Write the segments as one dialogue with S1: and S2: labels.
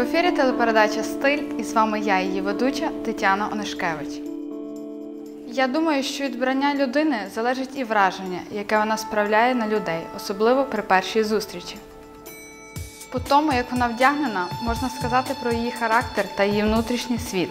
S1: В ефірі телепередача Стиль і з вами я, її ведуча Тетяна Онишкевич. Я думаю, що від брання людини залежить і враження, яке вона справляє на людей, особливо при першій зустрічі. По тому, як вона вдягнена, можна сказати про її характер та її внутрішній світ.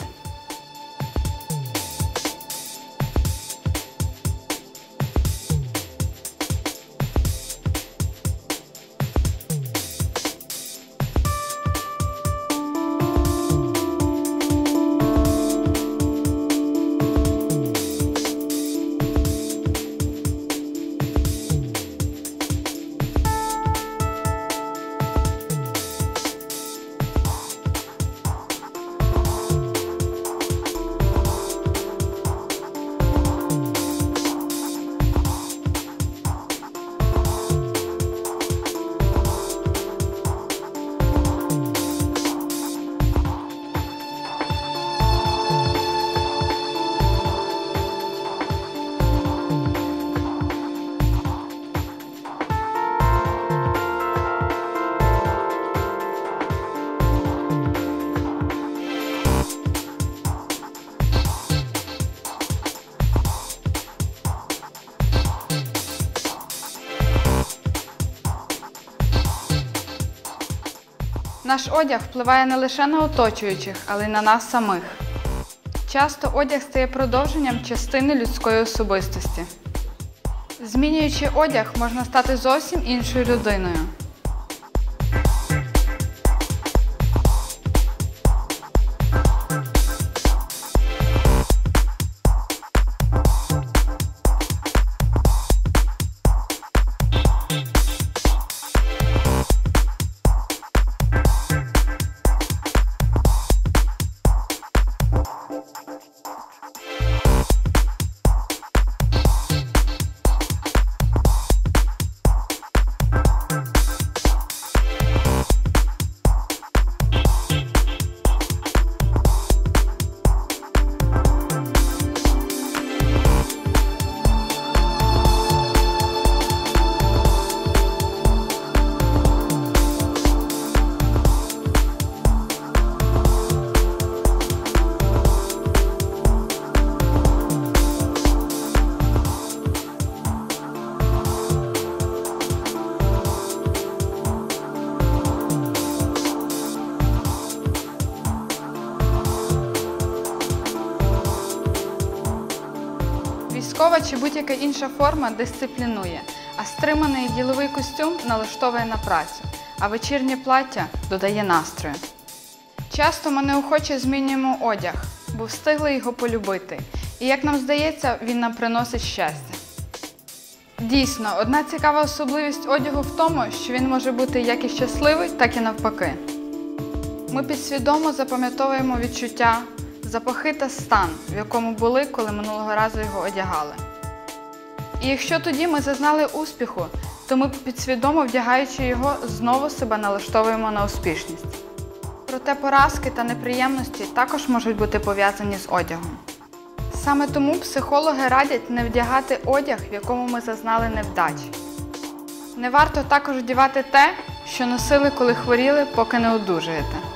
S1: Наш одяг впливає не лише на оточуючих, але й на нас самих. Часто одяг стає продовженням частини людської особистості. Змінюючи одяг, можна стати зовсім іншою людиною. Чи будь-яка інша форма дисциплінує, а стриманий діловий костюм налаштовує на працю, а вечірнє плаття додає настрою. Часто ми неохоче змінюємо одяг, бо встигли його полюбити, і, як нам здається, він нам приносить щастя. Дійсно, одна цікава особливість одягу в тому, що він може бути як і щасливий, так і навпаки. Ми підсвідомо запам'ятовуємо відчуття, запахи та стан, в якому були, коли минулого разу його одягали. І якщо тоді ми зазнали успіху, то ми підсвідомо вдягаючи його, знову себе налаштовуємо на успішність. Проте поразки та неприємності також можуть бути пов'язані з одягом. Саме тому психологи радять не вдягати одяг, в якому ми зазнали невдачі. Не варто також вдівати те, що носили, коли хворіли, поки не одужуєте.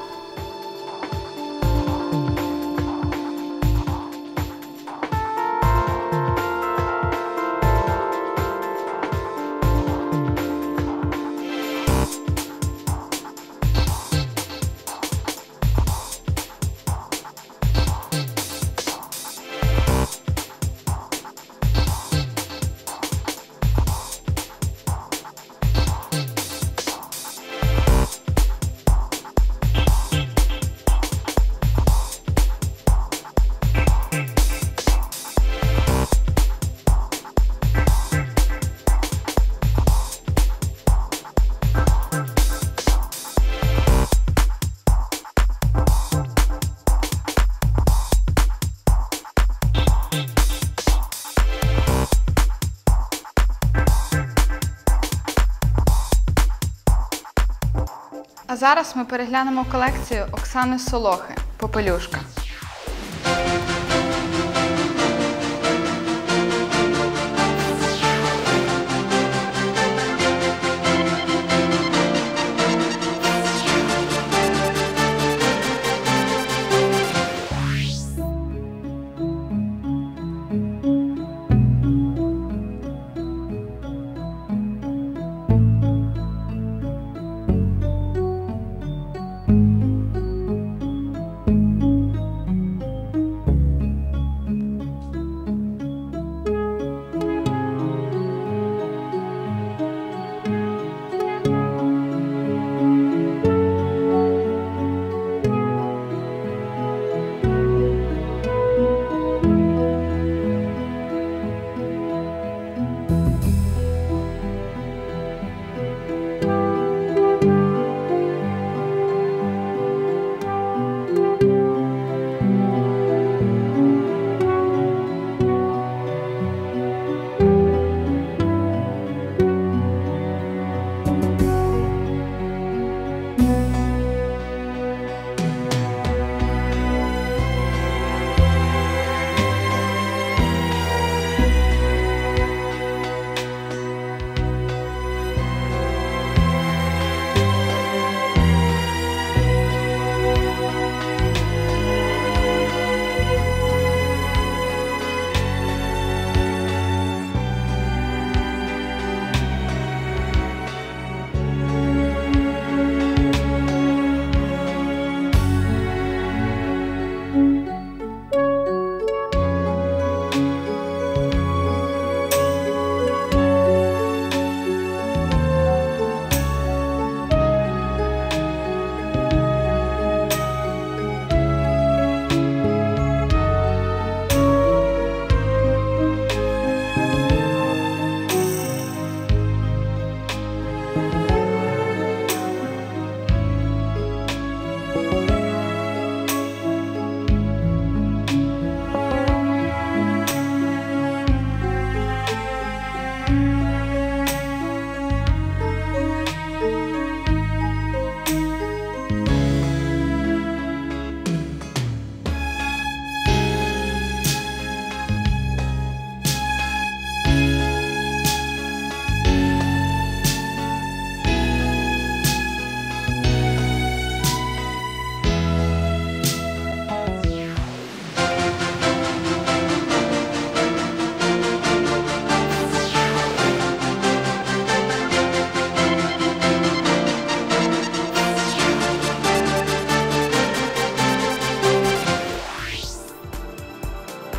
S1: А зараз ми переглянемо колекцію Оксани Солохи Попелюшка.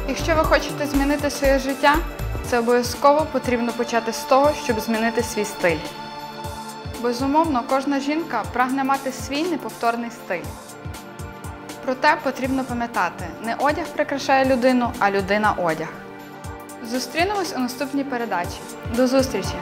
S1: Ви хочете змінити своє життя, це обов'язково потрібно почати з того, щоб змінити свій стиль. Безумовно, кожна жінка прагне мати свій неповторний стиль. Проте потрібно пам'ятати, не одяг прикрашає людину, а людина одяг. Зустрінемось у наступній передачі. До зустрічі!